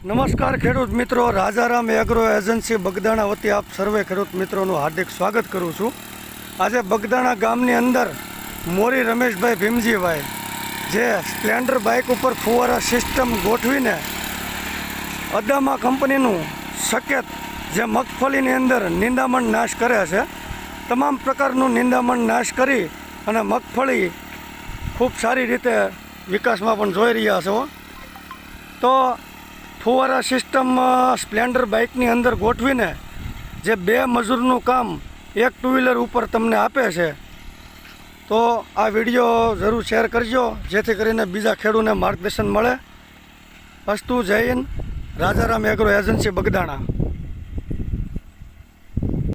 નમસ્કાર ખેડૂત મિત્રો, રાજારામ એગ્રો એજન્સી બગદાણા વતી આપ સર્વે ખેડૂત મિત્રોનું હાર્દિક સ્વાગત કરું છું. આજે બગદાણા ગામની અંદર મોરી રમેશભાઈ ભીમજીભાઈ, જે સ્પ્લેન્ડર બાઇક ઉપર ફુવારા સિસ્ટમ ગોઠવીને અદામા કંપનીનું સકેત જે મગફળીની અંદર નિંદામણ નાશ કરે છે, તમામ પ્રકારનું નિંદામણ નાશ કરી અને મગફળી ખૂબ સારી રીતે વિકાસમાં પણ જોઈ રહ્યા છો. તો ફુવારા સિસ્ટમ અ, સ્પ્લેન્ડર બાઇકની અંદર ગોઠવીને જે બે મજૂરનું કામ એક ટુ વ્હીલર ઉપર તમને આપે છે તો આ વીડિયો જરૂર શેર કરજો જેથી કરીને બીજા ખેડૂને માર્ગદર્શન મળે. અસ્તુ જૈન રાજારામ એગ્રો એજન્સી બગદાણા.